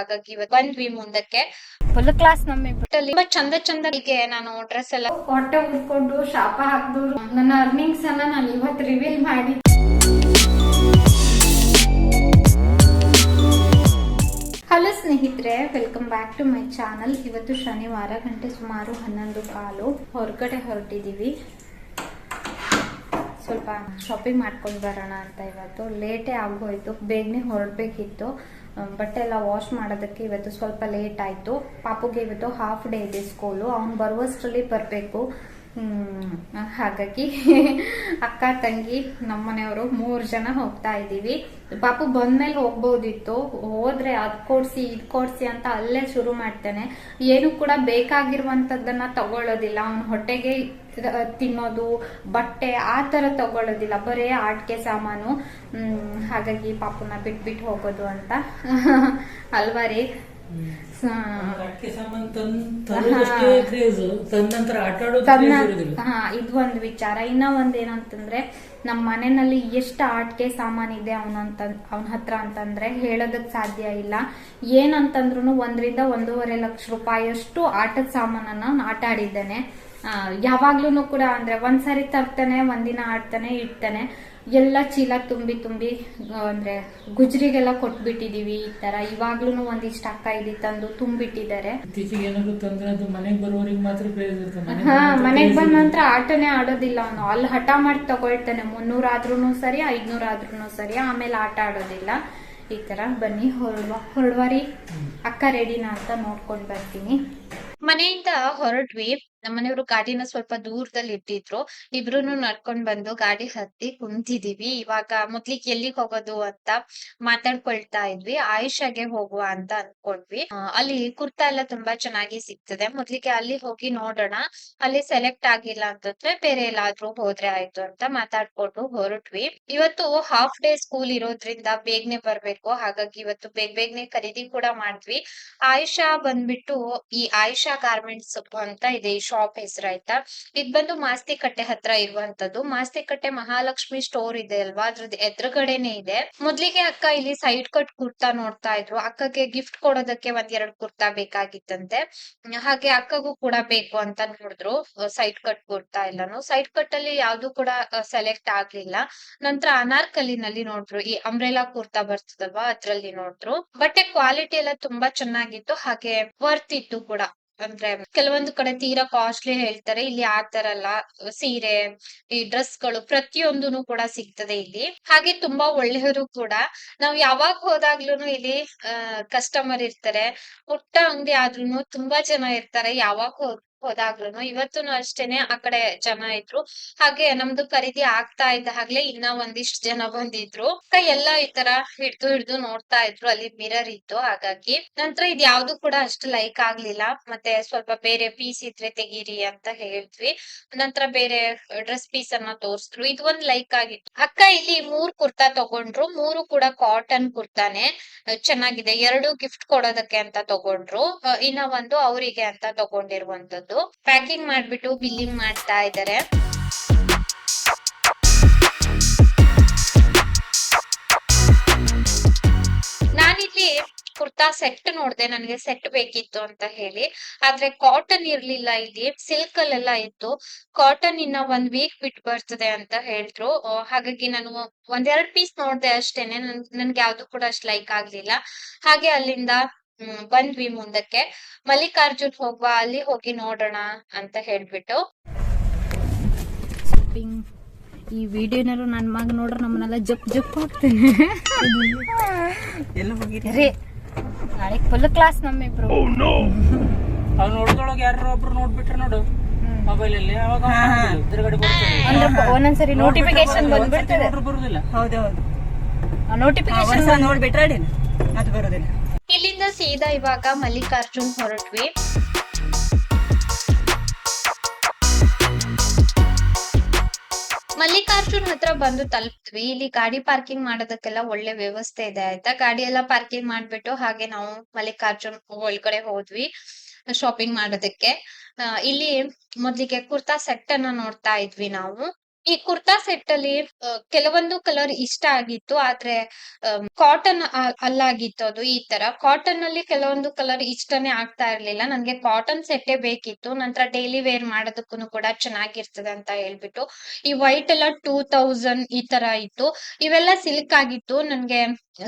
ಹಾಗಾಗಿ ಇವತ್ತು ಬಂದ್ವಿ ಮುಂದಕ್ಕೆ ಫುಲ್ ಕ್ಲಾಸ್ ನಮ್ಮ ಅಲ್ಲಿ ತುಂಬಾ ಚಂದ ಚಂದಗೆ ನಾನು ಡ್ರೆಸ್ ಎಲ್ಲ ಹೊಟ್ಟೆ ಉಳ್ಕೊಂಡು ಶಾಪ ಹಾಕ್ದು ನನ್ನ ಅರ್ನಿಂಗ್ಸ್ ಅನ್ನ ನಾನು ಇವತ್ತು ರಿವೀಲ್ ಮಾಡಿ ಹಲೋ ಸ್ನೇಹಿತರೆ welcome back to my channel ಇವತ್ತು ಶನಿವಾರ ಗಂಟೆ ಸುಮಾರು ಹನ್ನೊಂದು ಕಾಲು. ಹೊರಗಡೆ ಹೊರಟಿದ್ದೀವಿ ಸ್ವಲ್ಪ ಶಾಪಿಂಗ್ ಮಾಡ್ಕೊಂಡು ಬರೋಣ ಅಂತ ಇವತ್ತು. ಲೇಟೇ ಆಗೋಯ್ತು. ಬೇಗನೆ ಹೊರಡ್ಬೇಕಿತ್ತು. ಬಟ್ಟೆ ಎಲ್ಲ ವಾಶ್ ಮಾಡೋದಕ್ಕೆ ಇವತ್ತು ಸ್ವಲ್ಪ ಲೇಟ್ ಆಯಿತು. ಪಾಪುಗೆ ಇವತ್ತು ಹಾಫ್ ಡೇ ಇದೆ ಸ್ಕೂಲು ಅವ್ನು ಬರುವಷ್ಟರಲ್ಲಿ ಬರಬೇಕು. ಹಾಗಾಗಿ ಅಕ್ಕ, ತಂಗಿ, ನಮ್ಮನೆಯವರು ಮೂರು ಜನ ಹೋಗ್ತಾ ಇದ್ದೀವಿ. ಪಾಪು ಬಂದ್ಮೇಲೆ ಹೋಗ್ಬೋದಿತ್ತು. ಹೋದ್ರೆ ಅದ್ ಕೊಡ್ಸಿ, ಇದ್ ಕೊಡ್ಸಿ ಅಂತ ಅಲ್ಲೇ ಶುರು ಮಾಡ್ತಾನೆ. ಏನು ಕೂಡ ಬೇಕಾಗಿರುವಂತದ್ದನ್ನ ತಗೊಳ್ಳೋದಿಲ್ಲ. ಅವನ ಹೊಟ್ಟೆಗೆ ತಿನ್ನೋದು ಬಟ್ಟೆ ಆ ತರ ತಗೊಳ್ಳೋದಿಲ್ಲ. ಬರೇ ಆಟಿಕೆ ಸಾಮಾನು ಹಾಗಾಗಿ ಪಾಪುನ ಬಿಟ್ಬಿಟ್ಟು ಹೋಗೋದು ಅಂತ. ಅಲ್ವಾ ರೀ? ಇದು ಒಂದು ವಿಚಾರ. ಇನ್ನ ಒಂದೇನಂತಂದ್ರೆ ನಮ್ಮ ಮನೆಯಲ್ಲಿ ಎಷ್ಟು ಆಟಿಕೆ ಸಾಮಾನಿದೆ ಅವನಂತ ಅವನ ಹತ್ರ ಅಂತಂದ್ರೆ ಹೇಳೋದಕ್ ಸಾಧ್ಯ ಇಲ್ಲ. ಏನಂತಂದ್ರು ಒಂದ್ರಿಂದ ಒಂದೂವರೆ ಲಕ್ಷ ರೂಪಾಯಿಯಷ್ಟು ಆಟದ ಸಾಮಾನನ್ನ ಆಟ ಆಡಿದ್ದಾನೆ ಯಾವಾಗ್ಲೂ ಕೂಡ ಅಂದ್ರೆ ಒಂದ್ಸರಿ ತರ್ತಾನೆ ಒಂದಿನ ಆಡ್ತಾನೆ ಇಡ್ತಾನೆ. ಎಲ್ಲ ಚೀಲ ತುಂಬಿ ತುಂಬಿ ಅಂದ್ರೆ ಗುಜ್ರಿಗೆಲ್ಲ ಕೊಟ್ಬಿಟ್ಟಿದೀವಿ ಈ ತರ. ಇವಾಗ್ಲೂ ಒಂದಿಷ್ಟು ಅಕ್ಕ ಇಲ್ಲಿ ತಂದು ತುಂಬಿಟ್ಟಿದ್ದಾರೆ. ಹಾ ಬಂದ ಮನೆಗ್ ಬಂದ ನಂತರ ಆಟನೇ ಆಡೋದಿಲ್ಲ ಅವನು. ಅಲ್ಲಿ ಹಠ ಮಾಡಿ ತಗೊಳ್ತಾನೆ. ಮುನ್ನೂರ್ ಆದ್ರೂನು ಸರಿ ಐದ್ನೂರ ಆದ್ರೂನು ಸರಿ ಆಮೇಲೆ ಆಟ ಆಡೋದಿಲ್ಲ. ಈ ತರ ಬನ್ನಿ ಹೊರಡುವ ಹೊರಡುವರಿ. ಅಕ್ಕ ರೆಡಿನಾ ಅಂತ ನೋಡ್ಕೊಂಡ್ ಬರ್ತೀನಿ. ಮನೆಯಿಂದ ಹೊರಟ್ವಿ. ನಮ್ಮನೆಯವರು ಗಾಡಿನ ಸ್ವಲ್ಪ ದೂರದಲ್ಲಿ ಇಟ್ಟಿದ್ರು. ಇಬ್ರುನು ನಡ್ಕೊಂಡ್ ಬಂದು ಗಾಡಿ ಹತ್ತಿ ಕುಂತಿದೀವಿ. ಇವಾಗ ಮೊದ್ಲಿಗೆ ಎಲ್ಲಿಗ್ ಹೋಗೋದು ಅಂತ ಮಾತಾಡ್ಕೊಳ್ತಾ ಇದ್ವಿ. ಆಯುಷಾಗೆ ಹೋಗುವ ಅಂತ ಅನ್ಕೊಂಡ್ವಿ. ಅಲ್ಲಿ ಕುರ್ತಾ ಎಲ್ಲ ತುಂಬಾ ಚೆನ್ನಾಗಿ ಸಿಗ್ತದೆ. ಮೊದ್ಲಿಗೆ ಅಲ್ಲಿ ಹೋಗಿ ನೋಡೋಣ. ಅಲ್ಲಿ ಸೆಲೆಕ್ಟ್ ಆಗಿಲ್ಲ ಅಂತಂದ್ರೆ ಬೇರೆ ಎಲ್ಲಾದ್ರೂ ಹೋದ್ರೆ ಆಯ್ತು ಅಂತ ಮಾತಾಡ್ಕೊಂಡು ಹೊರಟ್ವಿ. ಇವತ್ತು ಹಾಫ್ ಡೇ ಸ್ಕೂಲ್ ಇರೋದ್ರಿಂದ ಬೇಗನೆ ಬರ್ಬೇಕು. ಹಾಗಾಗಿ ಇವತ್ತು ಬೇಗ ಬೇಗನೆ ಖರೀದಿ ಕೂಡ ಮಾಡಿದ್ವಿ. ಆಯುಷಾ ಬಂದ್ಬಿಟ್ಟು ಈ ಆಯುಷಾ ಗಾರ್ಮೆಂಟ್ಸ್ ಅಂತ ಇದೆ. ಶಾಪ್ ಹೆಸರು ಆಯ್ತಾ? ಇದ್ ಬಂದು ಮಾಸ್ತಿಕಟ್ಟೆ ಹತ್ರ ಇರುವಂತದ್ದು. ಮಾಸ್ತಿಕಟ್ಟೆ ಮಹಾಲಕ್ಷ್ಮಿ ಸ್ಟೋರ್ ಇದೆ ಅಲ್ವಾ? ಅದ್ರದ್ದು ಎದುರುಗಡೆನೆ ಇದೆ. ಮೊದ್ಲಿಗೆ ಅಕ್ಕ ಇಲ್ಲಿ ಸೈಡ್ ಕಟ್ ಕುರ್ತಾ ನೋಡ್ತಾ ಇದ್ರು. ಅಕ್ಕಗೆ ಗಿಫ್ಟ್ ಕೊಡೋದಕ್ಕೆ ಒಂದ್ ಎರಡ್ ಕುರ್ತಾ ಬೇಕಾಗಿತ್ತಂತೆ. ಹಾಗೆ ಅಕ್ಕಗೂ ಕೂಡ ಬೇಕು ಅಂತ ನೋಡಿದ್ರು ಸೈಡ್ ಕಟ್ ಕುರ್ತಾ ಎಲ್ಲಾನು. ಸೈಡ್ ಕಟ್ ಅಲ್ಲಿ ಯಾವ್ದು ಕೂಡ ಸೆಲೆಕ್ಟ್ ಆಗ್ಲಿಲ್ಲ. ನಂತರ ಅನಾರ್ಕಲಿನಲ್ಲಿ ನೋಡಿದ್ರು. ಈ ಅಂಬ್ರೆಲಾ ಕುರ್ತಾ ಬರ್ತದಲ್ವಾ? ಅದ್ರಲ್ಲಿ ನೋಡಿದ್ರು. ಬಟ್ಟೆ ಕ್ವಾಲಿಟಿ ಎಲ್ಲ ತುಂಬಾ ಚೆನ್ನಾಗಿತ್ತು. ಹಾಗೆ ವರ್ತ್ ಇತ್ತು ಕೂಡ. ಅಂದ್ರೆ ಕೆಲವೊಂದು ಕಡೆ ತೀರಾ ಕಾಸ್ಟ್ಲಿ ಹೇಳ್ತಾರೆ. ಇಲ್ಲಿ ಆ ತರ ಅಲ್ಲ. ಸೀರೆ, ಈ ಡ್ರೆಸ್ಗಳು ಪ್ರತಿಯೊಂದೂನು ಕೂಡ ಸಿಗ್ತದೆ ಇಲ್ಲಿ. ಹಾಗೆ ತುಂಬಾ ಒಳ್ಳೆಯವರು ಕೂಡ. ನಾವ್ ಯಾವಾಗ ಹೋದಾಗ್ಲೂನು ಇಲ್ಲಿ ಕಸ್ಟಮರ್ ಇರ್ತಾರೆ. ಪುಟ್ಟ ಅಂಗಡಿ ಆದ್ರೂನು ತುಂಬಾ ಜನ ಇರ್ತಾರೆ ಯಾವಾಗ ಹೋದಾಗ್ಲೂನು. ಇವತ್ತು ಅಷ್ಟೇನೆ ಆ ಕಡೆ ಜನ ಇದ್ರು. ಹಾಗೆ ನಮ್ದು ಖರೀದಿ ಆಗ್ತಾ ಇದ್ದ ಹಾಗ್ಲೇ ಇನ್ನ ಒಂದಿಷ್ಟ್ ಜನ ಬಂದಿದ್ರು. ಎಲ್ಲ ಈ ತರ ಹಿಡ್ದು ಹಿಡ್ದು ನೋಡ್ತಾ ಇದ್ರು. ಅಲ್ಲಿ ಮಿರರ್ ಇತ್ತು. ಹಾಗಾಗಿ ನಂತರ ಇದ್ ಯಾವ್ದು ಕೂಡ ಅಷ್ಟು ಲೈಕ್ ಆಗ್ಲಿಲ್ಲ. ಮತ್ತೆ ಸ್ವಲ್ಪ ಬೇರೆ ಪೀಸ್ ಇದ್ರೆ ತೆಗೀರಿ ಅಂತ ಹೇಳಿದ್ವಿ. ನಂತರ ಬೇರೆ ಡ್ರೆಸ್ ಪೀಸ್ ಅನ್ನ ತೋರಿಸಿದ್ರು. ಇದು ಒಂದ್ ಲೈಕ್ ಆಗಿತ್ತು. ಅಕ್ಕ ಇಲ್ಲಿ ಮೂರ್ ಕುರ್ತಾ ತಗೊಂಡ್ರು. ಮೂರು ಕೂಡ ಕಾಟನ್ ಕುರ್ತಾನೆ. ಚೆನ್ನಾಗಿದೆ. ಎರಡು ಗಿಫ್ಟ್ ಕೊಡೋದಕ್ಕೆ ಅಂತ ತಗೊಂಡ್ರು. ಇನ್ನ ಒಂದು ಅವರಿಗೆ ಅಂತ ತಗೊಂಡಿರುವಂತದ್ದು. ಪ್ಯಾಕಿಂಗ್ ಮಾಡ್ಬಿಟ್ಟು ಬಿಲ್ಲಿಂಗ್ ಮಾಡ್ತಾ ಇದ್ದಾರೆ. ನಾನಿಲ್ಲಿ ಕುರ್ತಾ ಸೆಟ್ ನೋಡ್ದೆ, ನನಗೆ ಸೆಟ್ ಬೇಕಿತ್ತು ಅಂತ ಹೇಳಿ. ಆದ್ರೆ ಕಾಟನ್ ಇರ್ಲಿಲ್ಲ ಇಲ್ಲಿ ಸಿಲ್ಕ್ ಅಲ್ಲೆಲ್ಲ ಇತ್ತು. ಕಾಟನ್ ಇನ್ನ ಒಂದ್ ವೀಕ್ ಬಿಟ್ಟು ಬರ್ತದೆ ಅಂತ ಹೇಳಿದ್ರು. ಹಾಗಾಗಿ ನಾನು ಒಂದೆರಡು ಪೀಸ್ ನೋಡ್ದೆ ಅಷ್ಟೇನೆ. ನನ್, ನನ್ಗೆ ಯಾವ್ದು ಕೂಡ ಅಷ್ಟು ಲೈಕ್ ಆಗ್ಲಿಲ್ಲ. ಹಾಗೆ ಅಲ್ಲಿಂದ ಹ್ಮ್ ಬಂದ್ವಿ ಮುಂದಕ್ಕೆ. ಮಲ್ಲಿಕಾರ್ಜುನ್ ಹೋಗ್ವಾ ಅಲ್ಲಿ ಹೋಗಿ ನೋಡೋಣ ಅಂತ ಹೇಳ್ಬಿಟ್ಟು. ಶಾಪಿಂಗ್ ಈ ವಿಡಿಯೋನಾರು ನನ್ನ ಮಗ ನೋಡ್ರ ನಮ್ಮನ್ನೆಲ್ಲ ಜಪ್ ಜಪ್ ಹೋಗ್ತೇನೆ ಎಲ್ಲ ಹೋಗಿರಿ ರೇ ನಾಳೆ ಫುಲ್ ಕ್ಲಾಸ್ ನಮ್ಮಿಬ್ರು ಅವ್ನು ನೋಡ್ದೊಳಗ ಯಾರು ಒಬ್ರು ನೋಡ್ಬಿಟ್ರೆ ನೋಡು ಮೊಬೈಲ್ ಅಲ್ಲಿ. ಅವಾಗ. ಎದುರುಗಡೆ ಬರ್ತದೆ. ಒಂದೊಂದ್ಸರಿ ನೋಟಿಫಿಕೇಶನ್ ಬಂದ್ಬಿಡ್ತದೆ. ಬರುದಿಲ್ಲ. ಹೌದೌದು. ನೋಟಿಫಿಕೇಶನ್ ಒಂದ್ಸಲ ನೋಡ್ಬಿಟ್ರೆ ಅದು ಬರೋದಿಲ್ಲ. ಇಲ್ಲಿಂದ ಸೀದಾ ಇವಾಗ ಮಲ್ಲಿಕಾರ್ಜುನ್ ಹೊರಟ್ವಿ. ಮಲ್ಲಿಕಾರ್ಜುನ್ ಹತ್ರ ಬಂದು ತಲುಪ್ತ್ವಿ ಇಲ್ಲಿ ಗಾಡಿ ಪಾರ್ಕಿಂಗ್ ಮಾಡೋದಕ್ಕೆಲ್ಲ ಒಳ್ಳೆ ವ್ಯವಸ್ಥೆ ಇದೆ ಆಯ್ತಾ? ಗಾಡಿ ಎಲ್ಲ ಪಾರ್ಕಿಂಗ್ ಮಾಡ್ಬಿಟ್ಟು ಹಾಗೆ ನಾವು ಮಲ್ಲಿಕಾರ್ಜುನ್ ಒಳಗಡೆ ಹೋದ್ವಿ ಶಾಪಿಂಗ್ ಮಾಡೋದಕ್ಕೆ. ಇಲ್ಲಿ ಮೊದ್ಲಿಗೆ ಕುರ್ತಾ ಸೆಟ್ ಅನ್ನ ನೋಡ್ತಾ ಇದ್ವಿ ನಾವು. ಈ ಕುರ್ತಾ ಸೆಟ್ ಅಲ್ಲಿ ಕೆಲವೊಂದು ಕಲರ್ ಇಷ್ಟ ಆಗಿತ್ತು, ಆದ್ರೆ ಕಾಟನ್ ಅಲ್ಲಾಗಿತ್ತು ಅದು ಈ ತರ. ಕಾಟನ್ ಅಲ್ಲಿ ಕೆಲವೊಂದು ಕಲರ್ ಇಷ್ಟನೇ ಆಗ್ತಾ ಇರ್ಲಿಲ್ಲ. ನನ್ಗೆ ಕಾಟನ್ ಸೆಟ್ಟೇ ಬೇಕಿತ್ತು. ನಂತರ ಡೈಲಿ ವೇರ್ ಮಾಡೋದಕ್ಕೂ ಕೂಡ ಚೆನ್ನಾಗಿರ್ತದೆ ಅಂತ ಹೇಳ್ಬಿಟ್ಟು. ಈ ವೈಟ್ ಎಲ್ಲ ಟೂ ತೌಸಂಡ್ ಈ ತರ ಇತ್ತು. ಇವೆಲ್ಲ ಸಿಲ್ಕ್ ಆಗಿತ್ತು. ನನ್ಗೆ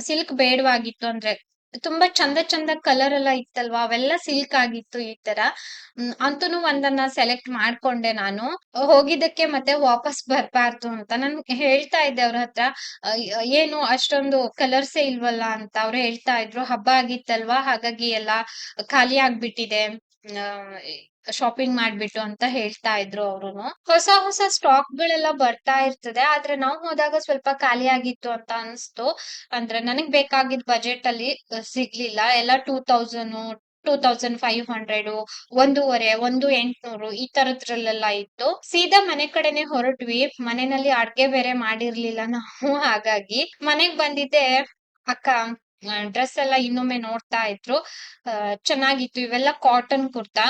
ಸಿಲ್ಕ್ ಬೇಡವಾಗಿತ್ತು ಅಂದ್ರೆ ತುಂಬಾ ಚಂದ ಚಂದ ಕಲರ್ ಎಲ್ಲ ಇತ್ತಲ್ವಾ? ಅವೆಲ್ಲ ಸಿಲ್ಕ್ ಆಗಿತ್ತು ಈ ತರ. ಅಂತೂ ಒಂದನ್ನ ಸೆಲೆಕ್ಟ್ ಮಾಡ್ಕೊಂಡೆ ನಾನು. ಹೋಗಿದ್ದಕ್ಕೆ ಮತ್ತೆ ವಾಪಸ್ ಬರ್ಬಾರ್ದು ಅಂತ ನಾನು ಹೇಳ್ತಾ ಇದ್ದೆ ಅವ್ರ ಹತ್ರ. ಏನು ಅಷ್ಟೊಂದು ಕಲರ್ಸೇ ಇಲ್ವಲ್ಲ ಅಂತ ಅವ್ರು ಹೇಳ್ತಾ ಇದ್ರು. ಹಬ್ಬ ಆಗಿತ್ತಲ್ವಾ? ಹಾಗಾಗಿ ಎಲ್ಲ ಖಾಲಿ ಆಗ್ಬಿಟ್ಟಿದೆ. ಶಾಪಿಂಗ್ ಮಾಡ್ಬಿಟ್ಟು ಅಂತ ಹೇಳ್ತಾ ಇದ್ರು ಅವ್ರುನು. ಹೊಸ ಹೊಸ ಸ್ಟಾಕ್ ಗಳೆಲ್ಲ ಬರ್ತಾ ಇರ್ತದೆ, ಆದ್ರೆ ನಾವು ಹೋದಾಗ ಸ್ವಲ್ಪ ಖಾಲಿ ಆಗಿತ್ತು ಅಂತ ಅನ್ಸ್ತು. ಅಂದ್ರೆ ನನಗ್ ಬೇಕಾಗಿದ್ ಬಜೆಟ್ ಅಲ್ಲಿ ಸಿಗ್ಲಿಲ್ಲ. ಎಲ್ಲ two thousand two thousand five hundred ಒಂದೂವರೆ, ಒಂದು ಎಂಟ್ನೂರು ಈ ತರದ್ರಲ್ಲೆಲ್ಲ ಇತ್ತು. ಸೀದಾ ಮನೆ ಕಡೆನೆ ಹೊರಟ್ವಿ. ಮನೆಯಲ್ಲಿ ಅಡ್ಗೆ ಬೇರೆ ಮಾಡಿರ್ಲಿಲ್ಲ ನಾವು, ಹಾಗಾಗಿ ಮನೆಗ್ ಬಂದಿದ್ದೆ, ಅಕ್ಕ ಡ್ರೆಸ್ ಎಲ್ಲ ಇನ್ನೊಮ್ಮೆ ನೋಡ್ತಾ ಇದ್ರು. ಚೆನ್ನಾಗಿತ್ತು. ಇವೆಲ್ಲ ಕಾಟನ್ ಕುರ್ತಾ.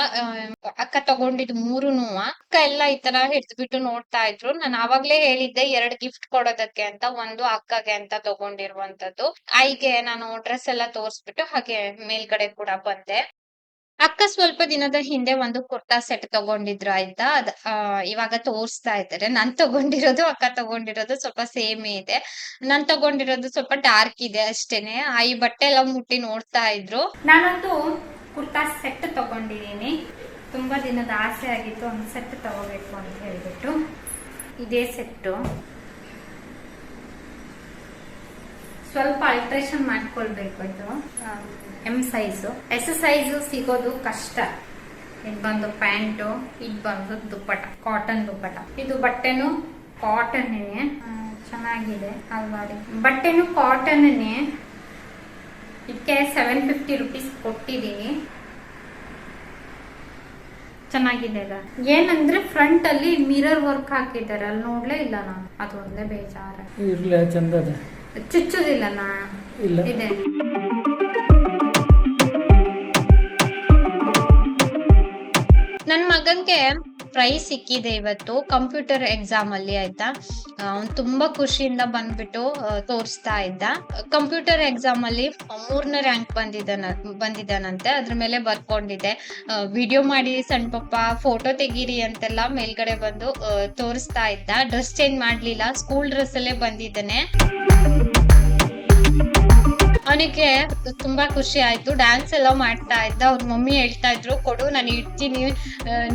ಅಕ್ಕ ತಗೊಂಡಿದ್ ಮೂರು ಅಕ್ಕ ಎಲ್ಲ ಈ ತರ ಹಿಡ್ದ್ಬಿಟ್ಟು ನೋಡ್ತಾ ಇದ್ರು. ನಾನು ಆವಾಗ್ಲೇ ಹೇಳಿದ್ದೆ, ಎರಡ್ ಗಿಫ್ಟ್ ಕೊಡೋದಕ್ಕೆ ಅಂತ, ಒಂದು ಅಕ್ಕಗೆ ಅಂತ ತಗೊಂಡಿರುವಂತದ್ದು. ಐಗೆ ನಾನು ಡ್ರೆಸ್ ಎಲ್ಲ ತೋರ್ಸ್ಬಿಟ್ಟು ಹಾಗೆ ಮೇಲ್ಗಡೆ ಕೂಡ ಬಂದೆ. ಅಕ್ಕ ಸ್ವಲ್ಪ ದಿನದ ಹಿಂದೆ ಒಂದು ಕುರ್ತಾ ಸೆಟ್ ತಗೊಂಡಿದ್ರು ಆಯ್ತಾ? ಅದ್ ಆ, ಇವಾಗ ತೋರಿಸ್ತಾ ಇದ್ದಾರೆ. ನಾನ್ ತಗೊಂಡಿರೋದು ಅಕ್ಕ ತಗೊಂಡಿರೋದು ಸ್ವಲ್ಪ ಸೇಮ್ ಇದೆ. ನಾನ್ ತಗೊಂಡಿರೋದು ಸ್ವಲ್ಪ ಡಾರ್ಕ್ ಇದೆ ಅಷ್ಟೇನೆ. ಆ ಈ ಬಟ್ಟೆ ಎಲ್ಲ ಮುಟ್ಟಿ ನೋಡ್ತಾ ಇದ್ರು. ನಾನೊಂದು ಕುರ್ತಾ ಸೆಟ್ ತಗೊಂಡಿದ್ದೀನಿ. ತುಂಬಾ ದಿನದ ಆಸೆ ಆಗಿತ್ತು ಒಂದು ಸೆಟ್ ತಗೋಬೇಕು ಅಂತ ಹೇಳ್ಬಿಟ್ಟು. ಇದೇ ಸೆಟ್ಟು ಸ್ವಲ್ಪ ಅಲ್ಟ್ರೇಷನ್ ಮಾಡ್ಕೊಳ್ಬೇಕು ಇದು. ಎಂ ಸೈಜು ಎಸ್ ಸೈಜು ಸಿಗೋದು ಕಷ್ಟ. ಇದು ಬಂದು ಪ್ಯಾಂಟು ಇದು ಬಂದು ದುಪ್ಪಟ ಕಾಟನ್ ದುಪ್ಪಟ ಇದು ಬಟ್ಟೆನು ಕಾಟನ್ ಚೆನ್ನಾಗಿದೆ ಅಲ್ವಾ? ಬಟ್ಟೆನು ಕಾಟನ್ ಇದಕ್ಕೆ ಸೆವೆನ್ ಫಿಫ್ಟಿ ರುಪೀಸ್ ಕೊಟ್ಟಿದ್ದೀನಿ. ಚೆನ್ನಾಗಿದೆ ಅಲ್ಲ ಏನಂದ್ರೆ ಫ್ರಂಟ್ ಅಲ್ಲಿ ಮಿರರ್ ವರ್ಕ್ ಹಾಕಿದ್ದಾರೆ. ಅಲ್ಲಿ ನೋಡ್ಲೇ ಇಲ್ಲ ನಾನು. ಅದು ಒಂದೇ ಬೇಜಾರ. ಚುಚ್ಚುದಿಲ್ಲ ನಾ. ಇದೆ. ನನ್ ಮಗನ್ಗೆ ಪ್ರೈಸ್ ಸಿಕ್ಕಿದೆ ಇವತ್ತು ಕಂಪ್ಯೂಟರ್ ಎಕ್ಸಾಮ್ ಅಲ್ಲಿ ಆಯ್ತಾ? ಅವ್ನು ತುಂಬಾ ಖುಷಿಯಿಂದ ಬಂದ್ಬಿಟ್ಟು ತೋರಿಸ್ತಾ ಇದ್ದ. ಕಂಪ್ಯೂಟರ್ ಎಕ್ಸಾಮ್ ಅಲ್ಲಿ ಮೂರನೇ ರ್ಯಾಂಕ್ ಬಂದಿದ್ದಾನ ಬಂದಿದ್ದಾನಂತೆ. ಅದ್ರ ಮೇಲೆ ಬರ್ಕೊಂಡಿದೆ ವಿಡಿಯೋ ಮಾಡಿ ಸಣ್ಣ ಪಪ್ಪ ಫೋಟೋ ತೆಗೀರಿ ಅಂತೆಲ್ಲ ಮೇಲ್ಗಡೆ ಬಂದು ತೋರಿಸ್ತಾ ಇದ್ದ. ಡ್ರೆಸ್ ಚೇಂಜ್ ಮಾಡ್ಲಿಲ್ಲ ಸ್ಕೂಲ್ ಡ್ರೆಸ್ ಅಲ್ಲೇ ಬಂದಿದ್ದಾನೆ. ಅವನಿಗೆ ತುಂಬಾ ಖುಷಿ ಆಯ್ತು. ಡ್ಯಾನ್ಸ್ ಎಲ್ಲ ಮಾಡ್ತಾ ಇದ್ದ. ಅವ್ರ ಮಮ್ಮಿ ಹೇಳ್ತಾ ಇದ್ರು, ಕೊಡು, ನಾನು ಇಡ್ತೀನಿ.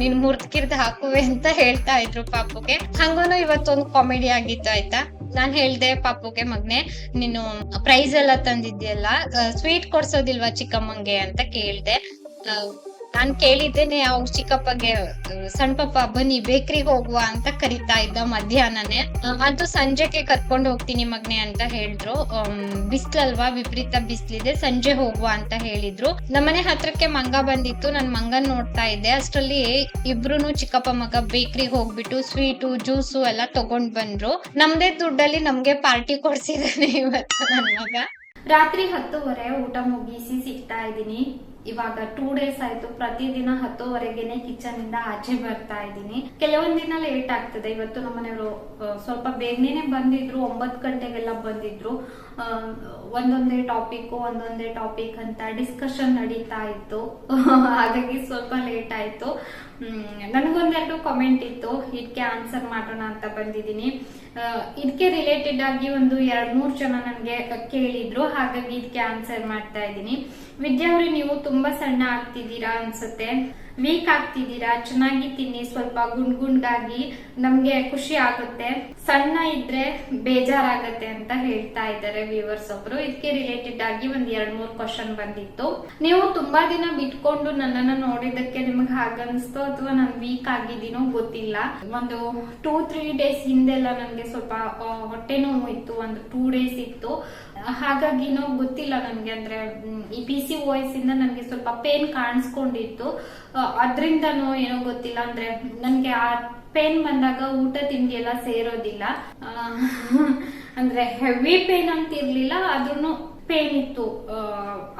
ನೀನ್ ಮುರ್ದ್ಕಿರ್ದ್ ಹಾಕುವೆ ಅಂತ ಹೇಳ್ತಾ ಇದ್ರು ಪಾಪುಗೆ. ಹಂಗೂನು ಇವತ್ತೊಂದು ಕಾಮಿಡಿ ಆಗಿತ್ತು ಆಯ್ತಾ? ನಾನ್ ಹೇಳ್ದೆ ಪಾಪುಗೆ, ಮಗ್ನೆ, ನೀನು ಪ್ರೈಸ್ ಎಲ್ಲ ತಂದಿದ್ಯಲ್ಲ ಸ್ವೀಟ್ ಕೊಡ್ಸೋದಿಲ್ವಾ ಚಿಕ್ಕಮ್ಮಂಗೆ? ಅಂತ ಕೇಳ್ದೆ. ನಾನ್ ಕೇಳಿದ್ದೇನೆ ಅವ್ರ ಚಿಕ್ಕಪ್ಪಗೆ ಸಣ್ಣ ಪಪ್ಪ ಬನ್ನಿ, ಬೇಕ್ರಿಗೆ ಹೋಗುವ ಅಂತ ಕರಿತಾ ಇದ್ದ ಮಧ್ಯಾಹ್ನನೇ. ಅದು ಸಂಜೆಗೆ ಕರ್ಕೊಂಡು ಹೋಗ್ತೀನಿ ಮಗ್ನೆ ಅಂತ ಹೇಳಿದ್ರು. ಬಿಸ್ಲಲ್ವಾ? ವಿಪರೀತ ಬಿಸ್ಲಿದೆ, ಸಂಜೆ ಹೋಗುವ ಅಂತ ಹೇಳಿದ್ರು. ನಮ್ಮನೆ ಹತ್ರಕ್ಕೆ ಮಂಗ ಬಂದಿತ್ತು, ನನ್ ಮಂಗನ್ ನೋಡ್ತಾ ಇದ್ದೆ. ಅಷ್ಟ್ರಲ್ಲಿ ಇಬ್ರು ಚಿಕ್ಕಪ್ಪ ಮಗ ಬೇಕ್ರಿಗೆ ಹೋಗ್ಬಿಟ್ಟು ಸ್ವೀಟು, ಜ್ಯೂಸು ಎಲ್ಲ ತಗೊಂಡ್ ಬಂದ್ರು. ನಮ್ದೇ ದುಡ್ಡಲ್ಲಿ ನಮ್ಗೆ ಪಾರ್ಟಿ ಕೊಡ್ಸಿದಾನೆ ಇವತ್ತು ನನ್ ಮಗ. ರಾತ್ರಿ ಹತ್ತುವರೆ, ಊಟ ಮುಗಿಸಿ ಸಿಗ್ತಾ ಇದ್ದೀನಿ. ಇವಾಗ ಟೂ ಡೇಸ್ ಆಯ್ತು. ಪ್ರತಿದಿನ ಹತ್ತುವರೆಗೆನೆ ಕಿಚನ್ ಇಂದ ಆಚೆ ಬರ್ತಾ ಇದ್ದೀನಿ. ಕೆಲವೊಂದ್ ದಿನ ಲೇಟ್ ಆಗ್ತದೆ. ಇವತ್ತು ನಮ್ಮನೆಯವರು ಸ್ವಲ್ಪ ಬೇಗನೆ ಬಂದಿದ್ರು. ಒಂಬತ್ ಗಂಟೆಗೆಲ್ಲ ಬಂದಿದ್ರು. ಒಂದೊಂದೇ ಟಾಪಿಕ್ ಒಂದೊಂದೇ ಟಾಪಿಕ್ ಅಂತ ಡಿಸ್ಕಷನ್ ನಡೀತಾ ಇತ್ತು. ಹಾಗಾಗಿ ಸ್ವಲ್ಪ ಲೇಟ್ ಆಯ್ತು. ನನಗೊಂದೆರಡು ಕಾಮೆಂಟ್ ಇತ್ತು. ಇದಕ್ಕೆ ಆನ್ಸರ್ ಮಾಡೋಣ ಅಂತ ಬಂದಿದ್ದೀನಿ. ಇದಕ್ಕೆ ರಿಲೇಟೆಡ್ ಆಗಿ ಒಂದು ಎರಡ್ ಮೂರ್ ಜನ ನನಗೆ ಕೇಳಿದ್ರು. ಹಾಗಾಗಿ ಇದಕ್ಕೆ ಆನ್ಸರ್ ಮಾಡ್ತಾ ಇದ್ದೀನಿ. ವಿದ್ಯಾ ಅವ್ರೆ ನೀವು ತುಂಬಾ ಸಣ್ಣ ಆಗ್ತಿದ್ದೀರಾ ಅನ್ಸುತ್ತೆ. ವೀಕ್ ಆಗ್ತಿದ್ದೀರಾ ಚೆನ್ನಾಗಿ ತಿನ್ನಿ ಸ್ವಲ್ಪ ಗುಂಡ್ ಗುಂಡ್ಗಾಗಿ ನಮ್ಗೆ ಖುಷಿ ಆಗುತ್ತೆ. ಸಣ್ಣ ಇದ್ರೆ ಬೇಜಾರಾಗತ್ತೆ ಅಂತ ಹೇಳ್ತಾ ಇದ್ದಾರೆ ವ್ಯೂವರ್ಸ್ ಒಬ್ರು. ಇದಕ್ಕೆ ರಿಲೇಟೆಡ್ ಆಗಿ ಒಂದ್ ಎರಡ್ ಮೂರ್ ಕ್ವಶನ್ ಬಂದಿತ್ತು. ನೀವು ತುಂಬಾ ದಿನ ಬಿಟ್ಕೊಂಡು ನನ್ನನ್ನ ನೋಡಿದಕ್ಕೆ ನಿಮ್ಗೆ ಹಾಗನ್ಸ್ತೋ ಅಥವಾ ನಾನು ವೀಕ್ ಆಗಿದ್ದೀನೋ ಗೊತ್ತಿಲ್ಲ. ಒಂದು ಟೂ ತ್ರೀ ಡೇಸ್ ಹಿಂದೆಲ್ಲ ನನ್ಗೆ ಸ್ವಲ್ಪ ಹೊಟ್ಟೆ ನೋವು ಇತ್ತು. ಒಂದು ಟೂ ಡೇಸ್ ಇತ್ತು. ಹಾಗಾಗಿನೋ ಗೊತ್ತಿಲ್ಲ ನನ್ಗೆ ಅಂದ್ರೆ ಈ ಪಿ ಸಿ ವಾಯ್ಸ್ ಇಂದ ನನ್ಗೆ ಸ್ವಲ್ಪ ಪೇನ್ ಕಾಣಿಸ್ಕೊಂಡಿತ್ತು. ಅದ್ರಿಂದನೋ ಏನೋ ಗೊತ್ತಿಲ್ಲ ಅಂದ್ರೆ, ನನ್ಗೆ ಆ ಪೇನ್ ಬಂದಾಗ ಊಟ ತಿಂಡಿ ಎಲ್ಲ ಸೇರೋದಿಲ್ಲ ಅಂದ್ರೆ ಹೆವಿ ಪೇನ್ ಅಂತ ಇರ್ಲಿಲ್ಲ ಆದ್ರೂ ಪೇನ್ ಇತ್ತು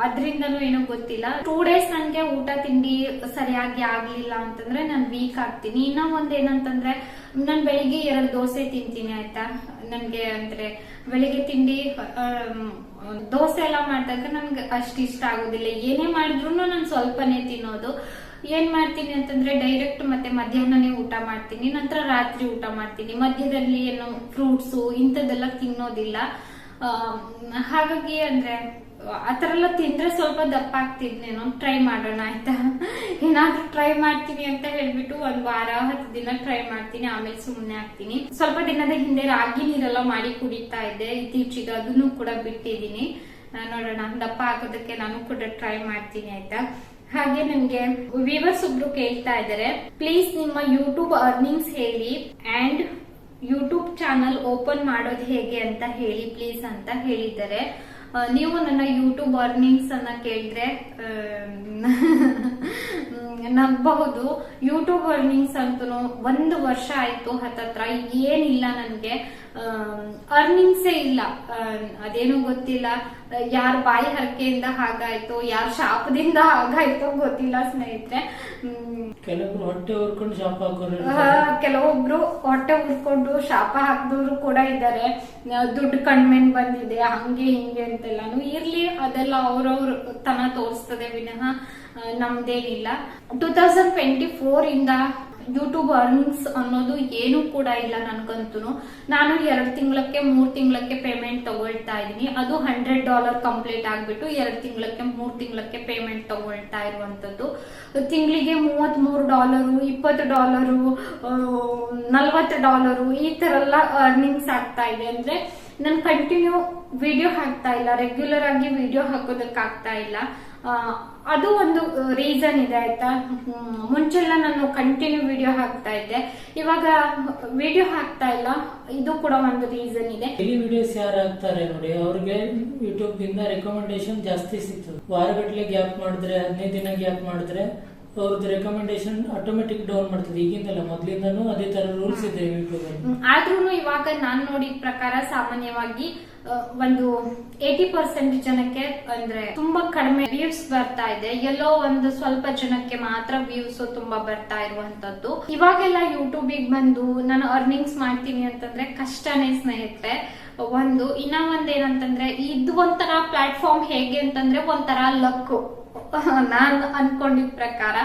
ಅದ್ರಿಂದನೂ ಏನೋ ಗೊತ್ತಿಲ್ಲ. ಟೂ ಡೇಸ್ ನನ್ಗೆ ಊಟ ತಿಂಡಿ ಸರಿಯಾಗಿ ಆಗ್ಲಿಲ್ಲ ಅಂತಂದ್ರೆ ನಾನ್ ವೀಕ್ ಆಗ್ತೀನಿ. ಇನ್ನ ಒಂದ್ ಏನಂತಂದ್ರೆ, ನಾನ್ ಬೆಳಿಗ್ಗೆ ಎರಡು ದೋಸೆ ತಿಂತೀನಿ ಆಯ್ತಾ? ನನ್ಗೆ ಅಂದ್ರೆ ಬೆಳಿಗ್ಗೆ ತಿಂಡಿ ದೋಸೆ ಎಲ್ಲ ಮಾಡಿದಾಗ ನನ್ಗೆ ಅಷ್ಟ ಇಷ್ಟ ಆಗೋದಿಲ್ಲ. ಏನೇ ಮಾಡಿದ್ರು ನಾನು ಸ್ವಲ್ಪನೇ ತಿನ್ನೋದು. ಏನ್ ಮಾಡ್ತೀನಿ ಅಂತಂದ್ರೆ ಡೈರೆಕ್ಟ್ ಮತ್ತೆ ಮಧ್ಯಾಹ್ನನೇ ಊಟ ಮಾಡ್ತೀನಿ. ನಂತರ ರಾತ್ರಿ ಊಟ ಮಾಡ್ತೀನಿ. ಮಧ್ಯದಲ್ಲಿ ಏನು ಫ್ರೂಟ್ಸು ಇಂಥದ್ದೆಲ್ಲ ತಿನ್ನೋದಿಲ್ಲ. ಹಾಗಾಗಿ ಅಂದ್ರೆ ಎಲ್ಲ ತಿಂದ್ರೆ ಸ್ವಲ್ಪ ದಪ್ಪ ಆಗ್ತಿದ್ನೇನೋ ಟ್ರೈ ಮಾಡೋಣ ಆಯ್ತಾ? ಏನಾದ್ರೂ ಟ್ರೈ ಮಾಡ್ತೀನಿ ಅಂತ ಹೇಳ್ಬಿಟ್ಟು ಒಂದ್ ವಾರ ಹತ್ತು ದಿನ ಟ್ರೈ ಮಾಡ್ತೀನಿ. ಆಮೇಲೆ ಸುಮ್ಮನೆ ಆಗ್ತೀನಿ. ಸ್ವಲ್ಪ ದಿನದ ಹಿಂದೆ ರಾಗಿ ನೀರೆಲ್ಲ ಮಾಡಿ ಕುಡಿತಾ ಇದ್ದೆ. ಇತ್ತೀಚೆಗೆ ಅದನ್ನು ಕೂಡ ಬಿಟ್ಟಿದ್ದೀನಿ. ಆ, ನೋಡೋಣ. ದಪ್ಪ ಆಗೋದಕ್ಕೆ ನಾನು ಕೂಡ ಟ್ರೈ ಮಾಡ್ತೀನಿ ಆಯ್ತಾ? ಹಾಗೆ ನಿಮ್ಗೆ ವಿವರ್ಸ್ ಒಬ್ರು ಕೇಳ್ತಾ ಇದ್ದಾರೆ ಪ್ಲೀಸ್ ನಿಮ್ಮ ಯೂಟ್ಯೂಬ್ ಅರ್ನಿಂಗ್ಸ್ ಹೇಳಿ. ಅಂಡ್ ಯೂಟ್ಯೂಬ್ ಚಾನಲ್ ಓಪನ್ ಮಾಡೋದು ಹೇಗೆ ಅಂತ ಹೇಳಿ ಪ್ಲೀಸ್ ಅಂತ ಹೇಳಿದ್ದಾರೆ. ನೀವು ನನ್ನ ಯೂಟ್ಯೂಬ್ ಅರ್ನಿಂಗ್ಸ್ ಅನ್ನ ಕೇಳಿದ್ರೆ ನಗಬಹುದು ಯೂಟ್ಯೂಬ್ ಅರ್ನಿಂಗ್ಸ್ ಅಂತೂ ಒಂದು ವರ್ಷ ಆಯ್ತು ಹತ್ತತ್ರ ಏನಿಲ್ಲ ನನ್ಗೆ. ಅರ್ನಿಂಗ್ಸೇ ಇಲ್ಲ. ಅದೇನು ಗೊತ್ತಿಲ್ಲ. ಯಾರ ಬಾಯಿ ಹರಕೆಯಿಂದ ಹಾಗಾಯ್ತು ಯಾರ ಶಾಪದಿಂದ ಹಾಗಾಯ್ತೋ ಗೊತ್ತಿಲ್ಲ ಸ್ನೇಹಿತರೆ. ಹ್ಮ್, ಕೆಲವರು ಹೊಟ್ಟೆ ಉರ್ಕೊಂಡು ಶಾಪ ಹಾಕೋರು ಕೆಲವೊಬ್ರು ಹೊಟ್ಟೆ ಉರ್ಕೊಂಡು ಶಾಪ ಹಾಕಿದವರು ಕೂಡ ಇದ್ದಾರೆ. ದುಡ್ಡು ಕಣ್ಮೇನ್ ಬಂದಿದೆ ಹಂಗೆ ಹಿಂಗೆ ಅಂತೆಲ್ಲಾನು ಇರ್ಲಿ ಅದೆಲ್ಲ ಅವ್ರವ್ರ ತನ ತೋರಿಸ್ತದೆ ವಿನಃ ನಮ್ದೇನಿಲ್ಲ. ಟೂ ತೌಸಂಡ್ ಟ್ವೆಂಟಿ ಫೋರ್ ಇಂದ ಯೂಟ್ಯೂಬ್ ಅರ್ನಿಂಗ್ಸ್ ಅನ್ನೋದು ಏನು ಕೂಡ ಇಲ್ಲ ನನ್ಗಂತೂ ನಾನು ಎರಡು ತಿಂಗಳಕ್ಕೆ, ಮೂರ್ ತಿಂಗಳಕ್ಕೆ ಪೇಮೆಂಟ್ ತಗೊಳ್ತಾ ಇದ್ದೀನಿ. ಅದು ಹಂಡ್ರೆಡ್ ಡಾಲರ್ ಕಂಪ್ಲೀಟ್ ಆಗ್ಬಿಟ್ಟು ಎರಡು ತಿಂಗಳಕ್ಕೆ, ಮೂರ್ ತಿಂಗಳಕ್ಕೆ ಪೇಮೆಂಟ್ ತಗೊಳ್ತಾ ಇರುವಂತದ್ದು ತಿಂಗಳಿಗೆ ಮೂವತ್ತ್ ಮೂರು ಡಾಲರು ಇಪ್ಪತ್ತು ಡಾಲರು ನಲ್ವತ್ತು ಡಾಲರು ಈ ತರ ಎಲ್ಲ ಅರ್ನಿಂಗ್ಸ್ ಆಗ್ತಾ ಇದೆ. ಅಂದ್ರೆ ನಾನು ಕಂಟಿನ್ಯೂ ವಿಡಿಯೋ ಹಾಕ್ತಾ ಇಲ್ಲ. ರೆಗ್ಯುಲರ್ ಆಗಿ ವಿಡಿಯೋ ಹಾಕೋದಕ್ಕೆ ಆಗ್ತಾ ಇಲ್ಲ ಅದು ಒಂದು ರೀಸನ್ ಇದೆ, ಆಯ್ತಾ? ಮುಂಚೆಲ್ಲ ನಾನು ಕಂಟಿನ್ಯೂ ವಿಡಿಯೋ ಹಾಕ್ತಾ ಇದ್ದೆ. ಇವಾಗ ವಿಡಿಯೋ ಹಾಕ್ತಾ ಇಲ್ಲ. ಇದು ಕೂಡ ಒಂದು ರೀಸನ್ ಇದೆ. ಡೈಲಿ ವಿಡಿಯೋಸ್ ಯಾರು ಹಾಕ್ತಾರೆ ನೋಡಿ, ಅವ್ರಿಗೆ ಯೂಟ್ಯೂಬ್ ಇಂದ ರೆಕಮೆಂಡೇಶನ್ ಜಾಸ್ತಿ ಸಿಗ್ತದೆ. ವಾರಗಟ್ಲೆ ಗ್ಯಾಪ್ ಮಾಡಿದ್ರೆ, ಹದಿನೈದು ದಿನ ಗ್ಯಾಪ್ ಮಾಡಿದ್ರೆ ಅವ್ರದ್ದು ರೆಕಮೆಂಡೇಶನ್ ಆಟೋಮೆಟಿಕ್ ಡೌನ್ ಮಾಡ್ತದೆ ಈಗಿಂದಲ್ಲ ಮೊದಲಿಂದನೂ ಅದೇ ತರ ರೂಲ್ಸ್ ಇದೆ ಆದ್ರೂ ಇವಾಗ. ನಾನು ನೋಡಿದ ಪ್ರಕಾರ ಸಾಮಾನ್ಯವಾಗಿ ಒಂದು ಏಟಿ ಪರ್ಸೆಂಟ್ ಜನಕ್ಕೆ ಅಂದ್ರೆ ತುಂಬಾ ಕಡಿಮೆ ವ್ಯೂಸ್ ಬರ್ತಾ ಇದೆ. ಎಲ್ಲೋ ಒಂದು ಸ್ವಲ್ಪ ಜನಕ್ಕೆ ಮಾತ್ರ ವ್ಯೂಸ್ ತುಂಬಾ ಬರ್ತಾ ಇರುವಂತದ್ದು. ಇವಾಗೆಲ್ಲ ಯೂಟ್ಯೂಬಿಗೆ ಬಂದು ನಾನು ಅರ್ನಿಂಗ್ಸ್ ಮಾಡ್ತೀನಿ ಅಂತಂದ್ರೆ ಕಷ್ಟನೇ ಸ್ನೇಹಿತರೆ. ಒಂದು ಇನ್ನ ಒಂದೇನಂತಂದ್ರೆ ಇದು ಒಂಥರ ಪ್ಲಾಟ್ಫಾರ್ಮ್ ಹೇಗೆ ಅಂತಂದ್ರೆ ಒಂಥರ ಲಕ್ಕು ನಾನ್ ಅನ್ಕೊಂಡಿದ್ದ ಪ್ರಕಾರ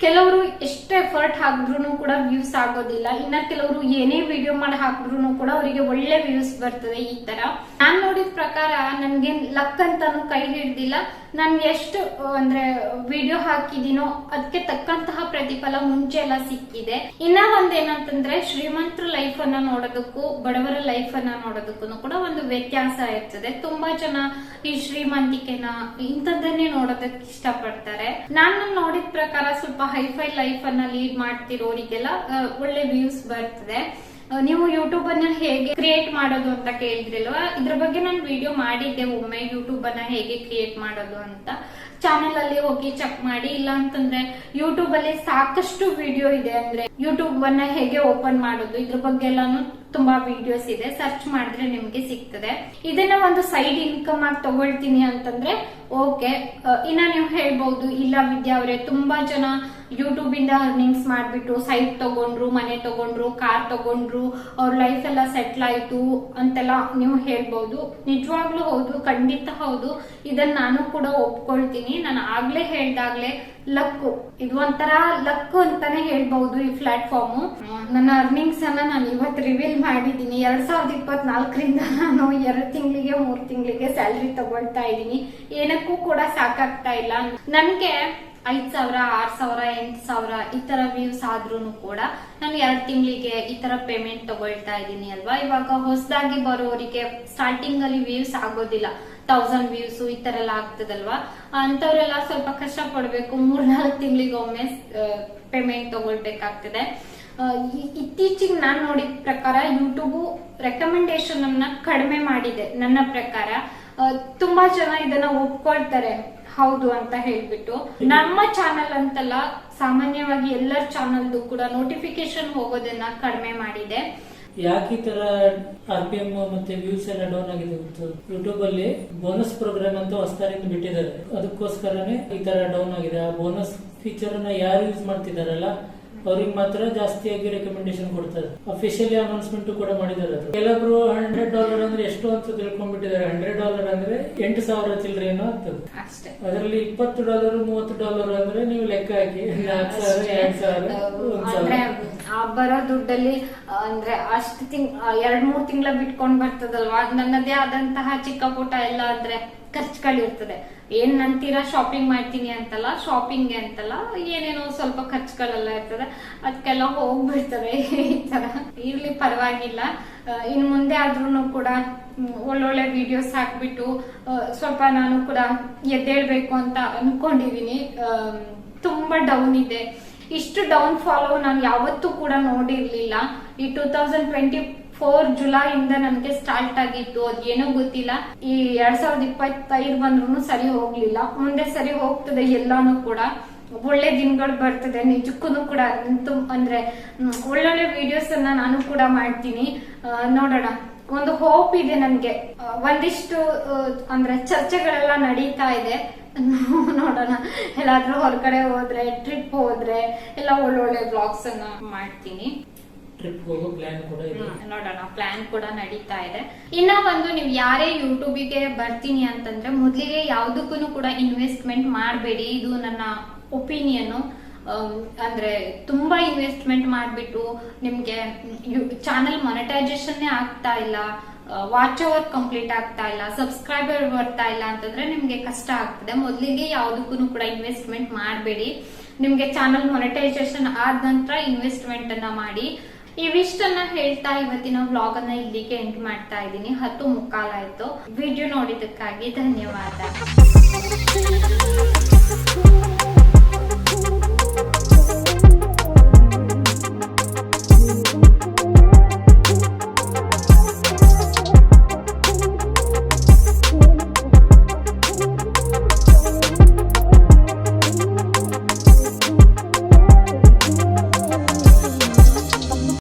ಕೆಲವರು ಎಷ್ಟು ಎಫರ್ಟ್ ಹಾಕಿದ್ರು ಕೂಡ ವ್ಯೂಸ್ ಆಗೋದಿಲ್ಲ. ಇನ್ನ ಕೆಲವರು ಏನೇ ವಿಡಿಯೋ ಮಾಡಿ ಹಾಕಿದ್ರು ಕೂಡ ಅವರಿಗೆ ಒಳ್ಳೆ ವ್ಯೂಸ್ ಬರ್ತದೆ ಈ ತರ. ನಾನ್ ನೋಡಿದ ಪ್ರಕಾರ ನನ್ಗೆ ಲಕ್ ಅಂತಾನು ಕೈ ಹಿಡ್ದಿಲ್ಲ. ನನ್ ಎಷ್ಟು, ಅಂದ್ರೆ ವಿಡಿಯೋ ಹಾಕಿದೀನೋ ಅದಕ್ಕೆ ತಕ್ಕಂತಹ ಪ್ರತಿಫಲ ಮುಂಚೆ ಎಲ್ಲ ಸಿಕ್ಕಿದೆ. ಇನ್ನ ಒಂದೇನಂತಂದ್ರೆ ಶ್ರೀಮಂತರ ಲೈಫ್ ಅನ್ನ ನೋಡೋದಕ್ಕೂ, ಬಡವರ ಲೈಫ್ ಅನ್ನ ನೋಡೋದಕ್ಕೂ ಕೂಡ ಒಂದು ವ್ಯತ್ಯಾಸ ಇರ್ತದೆ. ತುಂಬಾ ಜನ ಈ ಶ್ರೀಮಂತಿಕೆನ ಇಂಥದ್ದನ್ನೇ ನೋಡೋದಕ್ಕೆ ಇಷ್ಟಪಡ್ತಾರೆ. ನಾನು ನೋಡಿದ ಪ್ರಕಾರ ಸ್ವಲ್ಪ ಹೈಫೈ ಲೈಫ್ ಅನ್ನ ಲೀಡ್ ಮಾಡ್ತಿರೋರಿಗೆಲ್ಲ ಒಳ್ಳೆ ವ್ಯೂಸ್ ಬರ್ತದೆ. ನೀವು ಯೂಟ್ಯೂಬ್ ಅನ್ನ ಹೇಗೆ ಕ್ರಿಯೇಟ್ ಮಾಡೋದು ಅಂತ ಕೇಳಿದ್ರಲ್ವಾ? ಇದ್ರ ಬಗ್ಗೆ ನಾನು ವಿಡಿಯೋ ಮಾಡಿದ್ದೆ ಒಮ್ಮೆ ಯೂಟ್ಯೂಬ್ ಅನ್ನ ಹೇಗೆ ಕ್ರಿಯೇಟ್ ಮಾಡೋದು ಅಂತ. ಚಾನೆಲ್ ಅಲ್ಲಿ ಹೋಗಿ ಚೆಕ್ ಮಾಡಿ. ಇಲ್ಲ ಅಂತಂದ್ರೆ ಯೂಟ್ಯೂಬ್ ಅಲ್ಲಿ ಸಾಕಷ್ಟು ವಿಡಿಯೋ ಇದೆ ಅಂದ್ರೆ ಯೂಟ್ಯೂಬ್ ಅನ್ನ ಹೇಗೆ ಓಪನ್ ಮಾಡೋದು, ಇದ್ರ ಬಗ್ಗೆ ಎಲ್ಲಾನು ತುಂಬಾ ವಿಡಿಯೋಸ್ ಇದೆ. ಸರ್ಚ್ ಮಾಡಿದ್ರೆ ನಿಮ್ಗೆ ಸಿಗ್ತದೆ. ಇದನ್ನ ಒಂದು ಸೈಡ್ ಇನ್ಕಮ್ ಆಗಿ ತಗೊಳ್ತೀನಿ ಅಂತಂದ್ರೆ ಓಕೆ ಇನ್ನ ನೀವು ಹೇಳ್ಬಹುದು ಇಲ್ಲ ವಿದ್ಯಾ ಅವರೇ, ತುಂಬಾ ಜನ ಯೂಟ್ಯೂಬ್ ಇಂದ ಅರ್ನಿಂಗ್ಸ್ ಮಾಡ್ಬಿಟ್ಟು ಸೈಟ್ ತಗೊಂಡ್ರು, ಮನೆ ತಗೊಂಡ್ರು ಕಾರ್ ತಗೊಂಡ್ರು, ಅವ್ರ ಲೈಫ್ ಎಲ್ಲ ಸೆಟ್ಲ್ ಆಯ್ತು ಅಂತೆಲ್ಲ ನೀವು ಹೇಳ್ಬಹುದು ನಿಜವಾಗ್ಲೂ ಹೌದು, ಖಂಡಿತ ಹೌದು. ಇದನ್ನ ನಾನು ಕೂಡ ಒಪ್ಕೊಳ್ತೀನಿ. ನಾನು ಆಗ್ಲೇ ಹೇಳ್ದಾಗ್ಲೇ ಲಕ್ಕು. ಇದು ಒಂಥರ ಲಕ್ಕು ಅಂತಾನೆ ಹೇಳ್ಬಹುದು ಈ ಪ್ಲಾಟ್ಫಾರ್ಮ್ ನನ್ನ ಅರ್ನಿಂಗ್ಸ್ ಅನ್ನ ನಾನು ಇವತ್ತು ರಿವೀಲ್ ಮಾಡಿದ್ದೀನಿ. ಎರಡ್ ಸಾವಿರದ ಇಪ್ಪತ್ನಾಲ್ಕರಿಂದ ನಾನು ಎರಡು ತಿಂಗಳಿಗೆ, ಮೂರ್ ತಿಂಗಳಿಗೆ ಸ್ಯಾಲ್ರಿ ತಗೊಳ್ತಾ ಇದ್ದೀನಿ. ಏನಕ್ಕೂ ಕೂಡ ಸಾಕಾಗ್ತಾ ಇಲ್ಲ. ನನ್ಗೆ ಐದ್ ಸಾವಿರ, ಆರ್ ಸಾವಿರ, ಎಂಟ್ ಸಾವಿರ, ಈ ತರ ವ್ಯೂಸ್ ಆದ್ರೂ ಕೂಡ ನಾನು ಎರಡ್ ತಿಂಗಳಿಗೆ ಈ ತರ ಪೇಮೆಂಟ್ ತಗೊಳ್ತಾ ಇದ್ದೀನಿ ಅಲ್ವಾ? ಇವಾಗ ಹೊಸದಾಗಿ ಬರೋರಿಗೆ ಸ್ಟಾರ್ಟಿಂಗ್ ಅಲ್ಲಿ ವ್ಯೂಸ್ ಆಗೋದಿಲ್ಲ. ತೌಸಂಡ್ ವ್ಯೂಸ್ ಈ ತರ ಎಲ್ಲ ಆಗ್ತದಲ್ವಾ? ಅಂತವ್ರೆಲ್ಲ ಸ್ವಲ್ಪ ಕಷ್ಟ ಪಡ್ಬೇಕು ಮೂರ್ನಾಲ್ಕು ತಿಂಗಳಿಗೆ ಒಮ್ಮೆ ಪೇಮೆಂಟ್ ತಗೊಳ್ಬೇಕಾಗ್ತದೆ. ಇತ್ತೀಚಿಗೆ ನಾನು ನೋಡಿದ ಪ್ರಕಾರ ಯೂಟ್ಯೂಬ್ ರೆಕಮೆಂಡೇಶನ್ ಅನ್ನ ಕಡಿಮೆ ಮಾಡಿದೆ ನನ್ನ ಪ್ರಕಾರ. ತುಂಬಾ ಜನ ಇದನ್ನ ಒಪ್ಕೊಳ್ತಾರೆ. ಹೌದು ಅಂತ ಹೇಳ್ಬಿಟ್ಟು ನಮ್ಮ ಚಾನೆಲ್ ಅಂತಲ್ಲ, ಸಾಮಾನ್ಯವಾಗಿ ಎಲ್ಲರ ಚಾನೆಲ್ದು ಕೂಡ ನೋಟಿಫಿಕೇಶನ್ ಹೋಗೋದನ್ನ ಕಡಿಮೆ ಮಾಡಿದೆ. ಯಾಕೆ ಈ ತರ ಆರ್ ಪಿ ಎಂ ಮತ್ತೆ ವ್ಯೂಸ್ ಎಲ್ಲ ಡೌನ್ ಆಗಿದೆ ಯೂಟ್ಯೂಬ್ ಅಲ್ಲಿ ಬೋನಸ್ ಪ್ರೋಗ್ರಾಮ್ ಅಂತ ಹೊಸದಾರಿಂದ ಬಿಟ್ಟಿದ್ದಾರೆ. ಅದಕ್ಕೋಸ್ಕರನೇ ಈ ತರ ಡೌನ್ ಆಗಿದೆ. ಆ ಬೋನಸ್ ಫೀಚರ್ ಅನ್ನ ಯಾರು ಯೂಸ್ ಮಾಡ್ತಿದಾರಲ್ಲ ಅವ್ರಿಗೆ ಮಾತ್ರ ಜಾಸ್ತಿಯಾಗಿ ರೆಕಮೆಂಡೇಶನ್ ಕೊಡ್ತಾರೆ. ಅಫಿಷಿಯಲಿ ಅನೌನ್ಸ್ಮೆಂಟ್ ಕೂಡ ಮಾಡಿದ್ದಾರೆ ಕೆಲವರು ಹಂಡ್ರೆಡ್ ಡಾಲರ್ ಅಂದ್ರೆ ಎಷ್ಟು ಅಂತ ತಿಳ್ಕೊಂಡ್ಬಿಟ್ಟಿದ್ದಾರೆ. ಹಂಡ್ರೆಡ್ ಡಾಲರ್ ಅಂದ್ರೆ ಎಂಟು ಸಾವಿರ ಚಿಲ್ಲರೆ ಏನೋ ಆಗ್ತದೆ. ಅದರಲ್ಲಿ ಇಪ್ಪತ್ತು ಡಾಲರ್ ಮೂವತ್ತು ಡಾಲರ್ ಅಂದ್ರೆ ನೀವು ಲೆಕ್ಕ ಹಾಕಿ. ನಾಲ್ಕು ಸಾವಿರ ಎರಡ್ ಸಾವಿರ ಆ ಬರೋ ದುಡ್ಡಲ್ಲಿ ಅಂದ್ರೆ ಅಷ್ಟು ತಿಂಗ್ ಎರಡ್ ಮೂರ್ ತಿಂಗಳ ಬಿಟ್ಕೊಂಡ್ ಬರ್ತದಲ್ವಾ? ನನ್ನದೇ ಆದಂತಹ ಚಿಕ್ಕ ಪುಟ್ಟ ಎಲ್ಲ ಅಂದ್ರೆ ಖರ್ಚುಗಳಿರ್ತದೆ. ಏನ್ ನಂತೀರಾ ಶಾಪಿಂಗ್ ಮಾಡ್ತೀನಿ ಅಂತಲ್ಲ ಶಾಪಿಂಗ್ ಅಂತಲ್ಲ ಏನೇನೋ ಸ್ವಲ್ಪ ಖರ್ಚುಗಳೆಲ್ಲ ಇರ್ತದೆ. ಅದಕ್ಕೆಲ್ಲ ಹೋಗ್ಬಿಡ್ತವೆ ಈ ತರ. ಇರ್ಲಿ ಪರವಾಗಿಲ್ಲ. ಇನ್ ಮುಂದೆ ಆದ್ರೂ ಕೂಡ ಒಳ್ಳೊಳ್ಳೆ ವಿಡಿಯೋಸ್ ಹಾಕ್ಬಿಟ್ಟು ಸ್ವಲ್ಪ ನಾನು ಕೂಡ ಎದ್ದೇಳ್ಬೇಕು ಅಂತ ಅನ್ಕೊಂಡಿದೀನಿ. ತುಂಬಾ ಡೌನ್ ಇದೆ. ಇಷ್ಟು ಡೌನ್ ಫಾಲೋ ನಾನು ಯಾವತ್ತೂ ಕೂಡ ನೋಡಿರ್ಲಿಲ್ಲ. ಈ two thousand twenty four July ಇಂದ ನನ್ಗೆ ಸ್ಟಾರ್ಟ್ ಆಗಿತ್ತು. ಅದೇನೋ ಗೊತ್ತಿಲ್ಲ. ಈ ಎರಡ್ ಸಾವಿರದ ಇಪ್ಪತ್ತೈದು ಬಂದ್ರು ಸರಿ ಹೋಗ್ಲಿಲ್ಲ. ಮುಂದೆ ಸರಿ ಹೋಗ್ತದೆ ಎಲ್ಲಾನು ಕೂಡ. ಒಳ್ಳೆ ದಿನಗಳು ಬರ್ತದೆ. ನಿಜಕ್ಕೂ ಕೂಡ ಅಂದ್ರೆ ಒಳ್ಳೊಳ್ಳೆ ವಿಡಿಯೋಸ್ ಅನ್ನ ನಾನು ಕೂಡ ಮಾಡ್ತೀನಿ. ನೋಡೋಣ. ಒಂದು ಹೋಪ್ ಇದೆ ನನ್ಗೆ. ಒಂದಿಷ್ಟು ಅಂದ್ರೆ ಚರ್ಚೆಗಳೆಲ್ಲ ನಡೀತಾ ಇದೆ. ನೋಡೋಣ. ಎಲ್ಲಾದ್ರೂ ಹೊರಗಡೆ ಹೋದ್ರೆ ಟ್ರಿಪ್ ಹೋದ್ರೆ, ಎಲ್ಲ ಒಳ್ಳೊಳ್ಳೆ ಬ್ಲಾಗ್ಸ್ ಅನ್ನ ಮಾಡ್ತೀನಿ. ಟ್ರಿಪ್ ಪ್ಲಾನ್ ಕೂಡ ಇದೆ. ನೋಡೋಣ ಪ್ಲಾನ್ ಕೂಡ ನಡೀತಾ ಇದೆ. ಇನ್ನ ಒಂದು ನೀವು ಯಾರೇ ಯೂಟ್ಯೂಬಿಗೆ ಬರ್ತೀನಿ ಅಂತಂದ್ರೆ ಮೊದಲಿಗೆ ಯಾವ್ದಕ್ಕೂ ಕೂಡ ಇನ್ವೆಸ್ಟ್ಮೆಂಟ್ ಮಾಡಬೇಡಿ. ಇದು ನನ್ನ ಒಪಿನಿಯನ್ ಅಂದ್ರೆ ತುಂಬಾ ಇನ್ವೆಸ್ಟ್ಮೆಂಟ್ ಮಾಡಿಬಿಟ್ಟು ನಿಮ್ಗೆ ಚಾನಲ್ ಮೊನೆಟೈಸೇಷನ್ ಆಗ್ತಾ ಇಲ್ಲ. ವಾಚ್ ಅವರ್ ಕಂಪ್ಲೀಟ್ ಆಗ್ತಾ ಇಲ್ಲ. ಸಬ್ಸ್ಕ್ರೈಬರ್ ಬರ್ತಾ ಇಲ್ಲ ಅಂತಂದ್ರೆ ನಿಮ್ಗೆ ಕಷ್ಟ ಆಗ್ತದೆ. ಮೊದಲಿಗೆ ಯಾವ್ದಕ್ಕೂ ಕೂಡ ಇನ್ವೆಸ್ಟ್ಮೆಂಟ್ ಮಾಡಬೇಡಿ. ನಿಮ್ಗೆ ಚಾನಲ್ ಮೊನೆಟೈಸೇಷನ್ ಆದ ನಂತರ ಇನ್ವೆಸ್ಟ್ಮೆಂಟ್ ಅನ್ನ ಮಾಡಿ. ಇವಿಷ್ಟನ್ನ ಹೇಳ್ತಾ ಇವತ್ತಿನ ವ್ಲಾಗ್ ಅನ್ನ ಇಲ್ಲಿಗೆ ಎಂಡ್ ಮಾಡ್ತಾ ಇದ್ದೀನಿ. ಹತ್ತು ಮುಕ್ಕಾಲಾಯ್ತು ವಿಡಿಯೋ ನೋಡಿದ್ದಕ್ಕಾಗಿ ಧನ್ಯವಾದ.